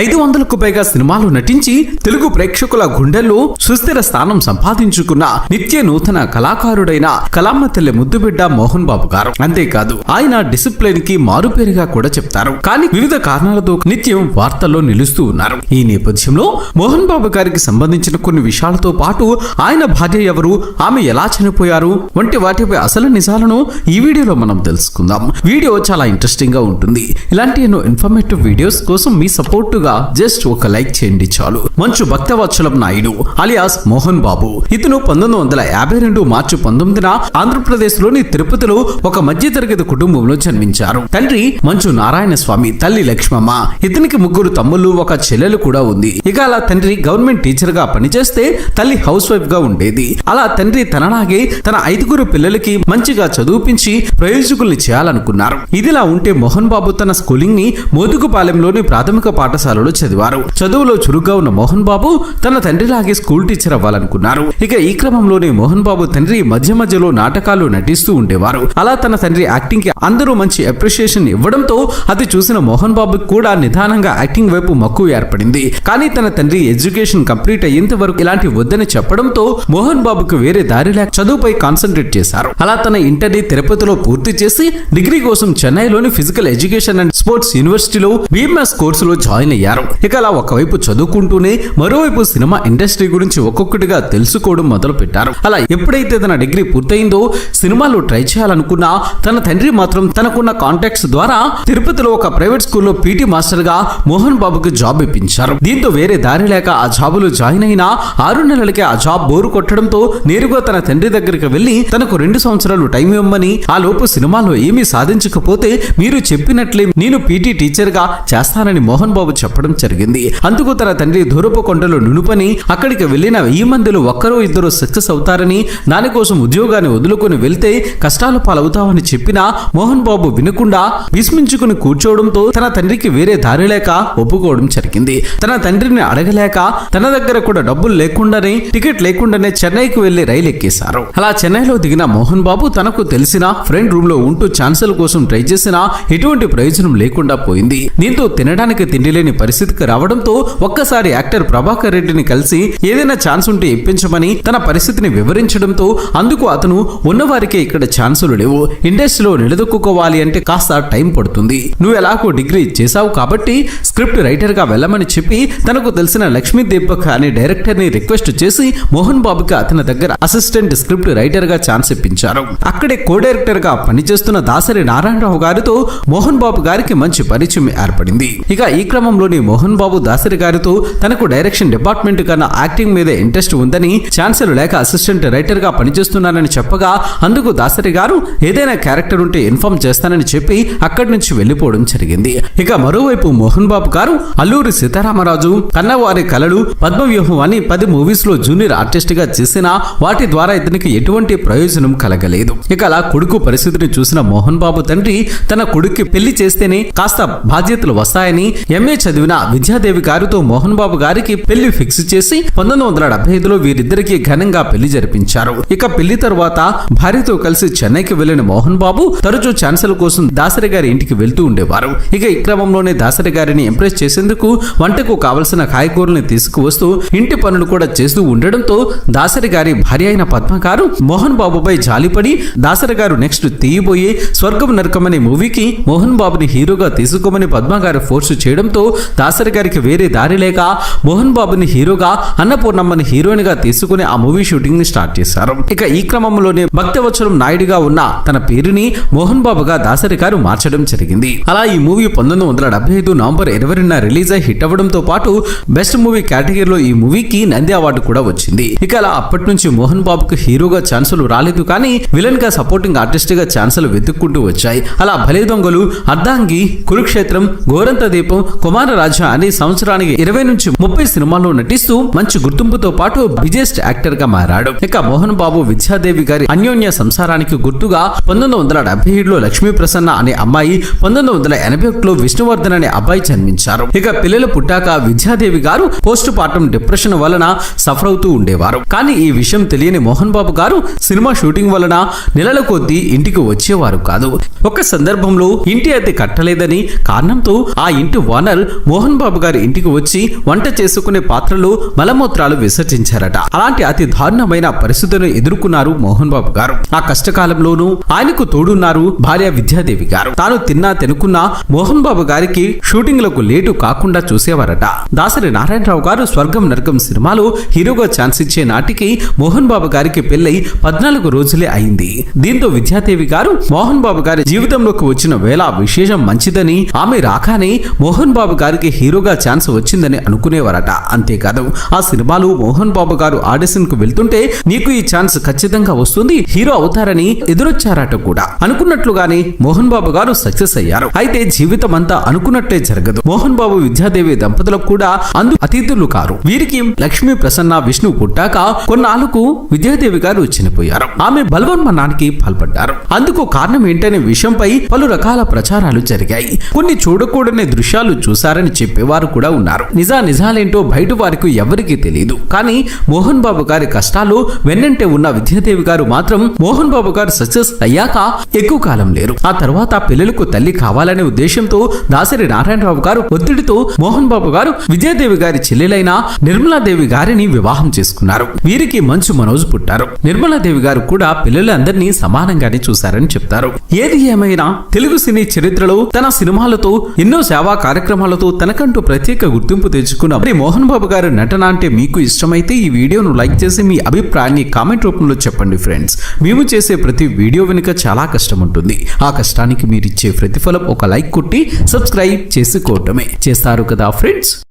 ఐదు వందలకు పైగా సినిమాలు నటించి తెలుగు ప్రేక్షకుల గుండెల్లో సుస్థిర స్థానం సంపాదించుకున్న నిత్య నూతన కళాకారుడైన కలామ్మ తల్లి ముద్దుబిడ్డ మోహన్ బాబు గారు. అంతేకాదు ఆయన డిసిప్లిన్కి మారుపేరుగా కూడా చెప్తారు. కానీ వివిధ కారణాలతో నిత్యం వార్తల్లో నిలుస్తూ ఉన్నారు. ఈ నేపథ్యంలో మోహన్ బాబు గారికి సంబంధించిన కొన్ని విషయాలతో పాటు ఆయన భార్య ఎవరు ఆమె ఎలా చనిపోయారు వంటి వాటిపై అసలు నిజాలను ఈ వీడియోలో మనం తెలుసుకుందాం. వీడియో చాలా ఇంట్రెస్టింగ్గా ఉంటుంది. ఇలాంటి ఎన్నో ఇన్ఫర్మేటివ్ వీడియోస్ కోసం మీ సపోర్టుగా జస్ట్ ఒక లైక్ చేయండి చాలు. మంచు భక్తవత్సలం నాయుడు అలియాస్ మోహన్ బాబు. ఇతను పంతొమ్మిది వందల యాభై రెండు మార్చి పంతొమ్మిదిన ఆంధ్రప్రదేశ్లోని తిరుపతిలో ఒక మధ్యతరగతి కుటుంబంలో జన్మించారు. తండ్రి మంచు నారాయణ స్వామి తల్లి లక్ష్మమ్మ. ఇతనికి ముగ్గురు తమ్ముళ్ళు ఒక చెల్లెలు కూడా ఉంది. ఇక అలా తండ్రి గవర్నమెంట్ టీచర్గా పనిచేస్తే తల్లి హౌస్ వైఫ్గా ఉండేది. అలా తండ్రి తనలాగే తన ఐదుగురు పిల్లలకి మంచిగా చదువుపించి ప్రయోజకుల్ని చేయాలనుకున్నారు. ఇదిలా ఉంటే మోహన్ బాబు తన స్కూలింగ్ని మోదుగుపాలెంలోని ప్రాథమిక పాఠశాల పాఠశాలలో చదివారు. చదువులో చురుగ్గా ఉన్న మోహన్ బాబు తన తండ్రిలాగే స్కూల్ టీచర్ అవ్వాలనుకున్నారు. ఇక ఈ క్రమంలోనే మోహన్ బాబు తండ్రి మధ్య మధ్యలో నాటకాలు నటిస్తూ ఉండేవారు. అలా తన తండ్రి యాక్టింగ్కి అందరూ మంచి అప్రిషియేషన్ ఇవ్వడంతో అది చూసిన మోహన్ బాబు కూడా నిదానంగా యాక్టింగ్ వైపు మక్కువ ఏర్పడింది. కానీ తన తండ్రి ఎడ్యుకేషన్ కంప్లీట్ అయ్యేంత వరకు ఇలాంటి వద్దని చెప్పడంతో మోహన్ బాబుకు వేరే దారి లేక చదువుపై కాన్సన్ట్రేట్ చేశారు. అలా తన ఇంటర్ని తిరుపతిలో పూర్తి చేసి డిగ్రీ కోసం చెన్నైలోని ఫిజికల్ ఎడ్యుకేషన్ అండ్ స్పోర్ట్స్ యూనివర్సిటీలో బీఎంఎస్ కోర్సులో జాయిన్ అయ్యారు. ఇక అలా ఒకవైపు చదువుకుంటూనే మరోవైపు సినిమా ఇండస్ట్రీ గురించి ఒక్కొక్కటిగా తెలుసుకోవడం మొదలు పెట్టారు అలా ఎప్పుడైతే తన డిగ్రీ పూర్తయిందో సినిమాలో ట్రై చేయాలనుకున్నా తన తండ్రి మాత్రం తనకున్న కాంటాక్ట్స్ ద్వారా తిరుపతిలో ఒక ప్రైవేట్ స్కూల్లో పీటీ మాస్టర్గా మోహన్ బాబుకు జాబ్ ఇప్పించారు. దీంతో వేరే దారి లేక ఆ జాబులో జాయిన్ అయిన ఆరు నెలలకే ఆ జాబ్ బోరు కొట్టడంతో నేరుగా తన తండ్రి దగ్గరికి వెళ్ళి తనకు రెండు సంవత్సరాలు టైం ఇవ్వమని ఆ లోపు సినిమాలో ఏమీ సాధించకపోతే మీరు చెప్పినట్లే నేను పీటీ టీచర్గా చేస్తానని మోహన్ బాబు చెప్పారు. చెప్పడం జరిగింది. అందుకు తన తండ్రి దూరపు కొండలు నునుపని అక్కడికి వెళ్ళిన వెయ్యి మందిలో ఒక్కరో ఇద్దరు సక్సెస్ అవుతారని దానికోసం ఉద్యోగాన్ని వదులుకొని వెళ్తే కష్టాలు పాలవుతావని చెప్పినా మోహన్ బాబు వినకుండా విస్మించుకుని కూర్చోవడంతో తన తండ్రికి వేరే దారి లేక ఒప్పుకోవడం జరిగింది. తన తండ్రిని అడగలేక తన దగ్గర కూడా డబ్బులు లేకుండానే టికెట్ లేకుండానే చెన్నైకి వెళ్ళి రైలు ఎక్కేశారు. అలా చెన్నైలో దిగిన మోహన్ బాబు తనకు తెలిసిన ఫ్రెండ్ రూమ్లో ఉంటూ ఛాన్సల్ కోసం ట్రై చేసినా ఎటువంటి ప్రయోజనం లేకుండా పోయింది. దీంతో తినడానికి తిండి లేని పరిస్థితికి రావడంతో ఒక్కసారి యాక్టర్ ప్రభాకర్ రెడ్డిని కలిసి ఏదైనా ఛాన్స్ ఉంటే ఇప్పించమని తన పరిస్థితిని వివరించడంతో అందుకు అతను ఉన్నవారికే ఇక్కడ ఛాన్సులు లేవు. ఇండస్ట్రీలో నిలదొక్కుకోవాలి అంటే కాస్త టైం పడుతుంది. నువ్వు ఎలాగో డిగ్రీ చేశావు కాబట్టి స్క్రిప్ట్ రైటర్గా వెళ్ళమని చెప్పి తనకు తెలిసిన లక్ష్మీ దీపక్ అనే డైరెక్టర్ని రిక్వెస్ట్ చేసి మోహన్ బాబుకి అతని దగ్గర అసిస్టెంట్ స్క్రిప్ట్ రైటర్గా ఛాన్స్ ఇప్పించారు. అక్కడే కో డైరెక్టర్గా పనిచేస్తున్న దాసరి నారాయణరావు గారితో మోహన్ బాబు గారికి మంచి పరిచయం ఏర్పడింది. ఇక ఈ క్రమంలోని మోహన్ బాబు దాసరి గారితో తనకు డైరెక్షన్ డిపార్ట్మెంట్ కన్నా యాక్టింగ్ మీద ఇంట్రెస్ట్ ఉందని ఛాన్సర్ లేక అసిస్టెంట్ రైటర్గా పనిచేస్తున్నానని చెప్పగా అందుకు దాసరి గారు ఏదైనా క్యారెక్టర్ ఉంటే ఇన్ఫార్మ్ చేస్తానని చెప్పి అక్కడి నుంచి వెళ్ళిపోవడం జరిగింది. ఇక మరోవైపు మోహన్ బాబు గారు అల్లూరి సీతారామరాజు కన్నవారి కలలు పద్మవ్యూహం అని పది మూవీస్లో జూనియర్ ఆర్టిస్ట్గా చేసినా వాటి ద్వారా ఇతనికి ఎటువంటి ప్రయోజనం కలగలేదు. ఇక అలా కొడుకు పరిస్థితిని చూసిన మోహన్ బాబు తండ్రి తన కొడుక్కి పెళ్ళి చేస్తేనే కాస్త బాధ్యతలు వస్తాయని ఎంఏ చదివిన విద్యాదేవి గారితో మోహన్ బాబు గారికి పెళ్ళి ఫిక్స్ చేసి పంతొమ్మిది వందల డెబ్బై ఐదులో వీరిద్దరికి ఘనంగా పెళ్ళి జరిపించారు. ఇక పెళ్ళి తర్వాత భార్యతో కలిసి చెన్నైకి వెళ్ళిన మోహన్ బాబు తరచూ ఛాన్సల్ కోసం దాసరి గారి ఇంటికి వెళ్తూ ఉండేవారు. ఇక ఈ క్రమంలోనే దాసరి గారిని ఇంప్రెస్ చేసేందుకు వంటకు కావలసిన కాయగూరల్ని తీసుకువస్తూ ఇంటి పనులు కూడా చేస్తూ ఉండడంతో దాసరి గారి భార్య అయిన పద్మ గారు మోహన్ బాబుపై జాలిపడి దాసరి గారు నెక్స్ట్ తీయబోయే స్వర్గం నరకం అనే మూవీకి మోహన్ బాబుని హీరోగా తీసుకోమని పద్మ గారు ఫోర్స్ చేయడంతో దాసరి గారికి వేరే దారి లేక మోహన్ బాబుని హీరోగా అన్నపూర్ణమ్మని హీరోయిన్గా తీసుకుని ఆ మూవీ షూటింగ్ని స్టార్ట్ చేశారు. ఇక ఈ క్రమంలోనే భక్తవత్సరం నాయుడుగా ఉన్న తన పేరుని మోహన్ బాబుగా దాసరి గారు మార్చడం జరిగింది. అలా ఈ మూవీ పంతొమ్మిది వందల డెబ్బై ఐదు నవంబర్ ఇరవై రెండున రిలీజ్ అయి హిట్ అవ్వడంతో పాటు బెస్ట్ మూవీ కేటగిరీలో ఈ మూవీకి నంది అవార్డు కూడా వచ్చింది. ఇక అలా అప్పటి నుంచి మోహన్ బాబుకు హీరోగా ఛాన్సులు రాలేదు కానీ విలన్గా సపోర్టింగ్ ఆర్టిస్ట్గా ఛాన్సులు వెతుక్కుంటూ వచ్చాయి. అలా భలే దొంగలు అర్ధాంగి కురుక్షేత్రం గోరంత దీపం కుమార రాజా అనే సంవత్సరానికి ఇరవై నుంచి ముప్పై సినిమాల్లో నటిస్తూ మంచి గుర్తింపుతో పాటు బిజెస్ట్ యాక్టర్గా మారాడు. ఇక మోహన్ బాబు విద్యాదేవి గారి అన్యోన్య సంసారానికి గుర్తుగా పంతొమ్మిది వందల డెబ్బై ఏడులో లక్ష్మీ ప్రసన్న అనే అమ్మాయి పంతొమ్మిది వందల ఎనభై ఒకటిలో విష్ణువర్ధన్ అనే అబ్బాయి జన్మించారు. ఇక పిల్లలు పుట్టాక Vidyadevi garu post partum depression వలన సఫర్ అవుతూ ఉండేవారు. కానీ ఈ విషయం తెలియని మోహన్ బాబు గారు సినిమా షూటింగ్ వలన నెలల కొద్దీ ఇంటికి వచ్చేవారు కాదు. ఒక సందర్భంలో ఇంటి అద్దె కట్టలేదని కారణంతో ఆ ఇంటి ఓనర్ మోహన్ బాబు గారి ఇంటికి వచ్చి వంట చేసుకునే పాత్రలు మలమూత్రాలు విసర్జించారట. అలాంటి అతి దారుణమైన పరిస్థితులను ఎదుర్కొన్నారు మోహన్ బాబు గారు. ఆ కష్టకాలంలోనూ ఆయనకు తోడున్నారు భార్య విద్యాదేవి గారు. తాను తిన్నా తినుకున్నా మోహన్ బాబు గారికి షూటింగ్లకు లేటు కాకుండా చూసేవారట. దాసరి నారాయణరావు గారు స్వర్గం నరకం సినిమాలో హీరోగా ఛాన్స్ ఇచ్చే నాటికి మోహన్ బాబు గారికి పెళ్ళై పద్నాలుగు రోజులే అయింది. దీంతో విద్యాదేవి గారు మోహన్ బాబు గారి జీవితంలోకి వచ్చిన వేళ విశేషం మంచిదని ఆమె రాగానే మోహన్ బాబు గారి గారికి హీరోగా ఛాన్స్ వచ్చిందని అనుకునేవారట. అంతేకాదు ఆ సినిమాలు మోహన్ బాబు గారు ఆడిషన్కు వెళ్తుంటే నీకు ఈ ఛాన్స్ ఖచ్చితంగా వస్తుంది హీరో అవుతారని ఎదురొచ్చారట కూడా. అనుకున్నట్లుగానే మోహన్ బాబు గారు సక్సెస్ అయ్యారు. అయితే జీవితం అంతా అనుకున్నట్టే జరగదు. మోహన్ బాబు విద్యాదేవి దంపతులకు కూడా అందు అతిథులు కారు. వీరికి లక్ష్మీ ప్రసన్న విష్ణు పుట్టాక కొన్నాళ్ళకు విద్యాదేవి గారు చనిపోయారు. ఆమె బలవన్మనానికి పాల్పడ్డారు. అందుకు కారణం ఏంటనే విషయంపై పలు రకాల ప్రచారాలు జరిగాయి. కొన్ని చూడకూడని దృశ్యాలు చూశారని చెప్పేవారు కూడా ఉన్నారు. నిజా నిజాలేంటో బయట వారికి ఎవరికీ తెలియదు కానీ మోహన్ బాబు గారి కష్టాలు వెన్నంటే ఉన్న విద్యాదేవి గారు మాత్రం మోహన్ బాబు గారు సక్సెస్ అయ్యాక ఎక్కువ కాలం లేరు. ఆ తర్వాత పిల్లలకు తల్లి కావాలనే ఉద్దేశంతో దాసరి నారాయణరావు గారు ఒత్తిడితో మోహన్ బాబు గారు విజయదేవి గారి చెల్లెలైన నిర్మలాదేవి గారిని వివాహం చేసుకున్నారు. వీరికి మంచు మనోజ్ పుట్టారు. నిర్మలాదేవి గారు కూడా పిల్లలందరినీ సమానంగానే చూశారని చెప్తారు. ఏది ఏమైనా తెలుగు సినీ చరిత్రలో తన సినిమాలతో ఎన్నో సేవా కార్యక్రమాలతో తనకంటూ ప్రత్యేక గుర్తింపు తెచ్చుకున్న మరి మోహన్ బాబు గారి నటన అంటే మీకు ఇష్టమైతే ఈ వీడియోను లైక్ చేసి మీ అభిప్రాయాన్ని కామెంట్ రూపంలో చెప్పండి ఫ్రెండ్స్. మేము చేసే ప్రతి వీడియో వెనుక చాలా కష్టం ఉంటుంది. ఆ కష్టానికి మీరు ఇచ్చే ప్రతిఫలం ఒక లైక్ కొట్టి సబ్స్క్రైబ్ చేసుకోవటమే. చేస్తారు కదా ఫ్రెండ్స్?